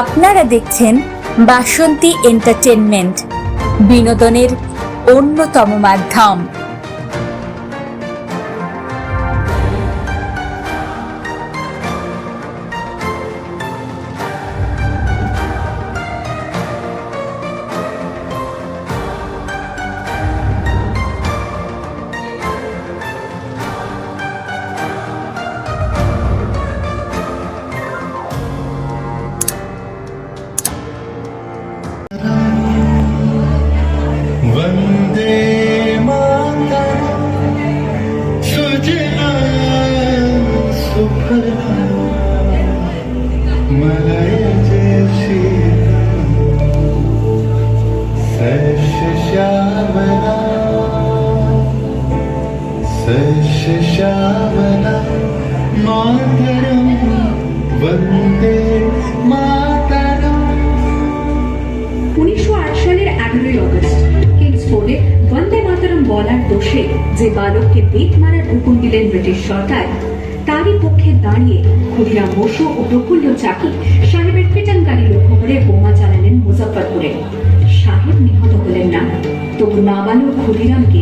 আপনারা দেখছেন বাসন্তী এন্টারটেনমেন্ট বিনোদনের অন্যতম মাধ্যম। सस्य श्यामला मातरम् वन्दे मातरम् উনিশশো আট সালের এগারোই অগস্ট কিংসফোর্ডে বন্দে মাতরম বলার দোষে যে বালককে বেত মারার হুকুম দিলেন ব্রিটিশ সরকার তারই পক্ষে দাঁড়িয়ে ক্ষুদিরাম বসু ও প্রফুল্ল চাকি সাহেবের পিটানকারী লক্ষ্য করে বোমা চালালেন মুজফ্ফরপুরে সাহেব নিহত হলেন না তবু নাবালক ক্ষুদিরামকে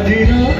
I did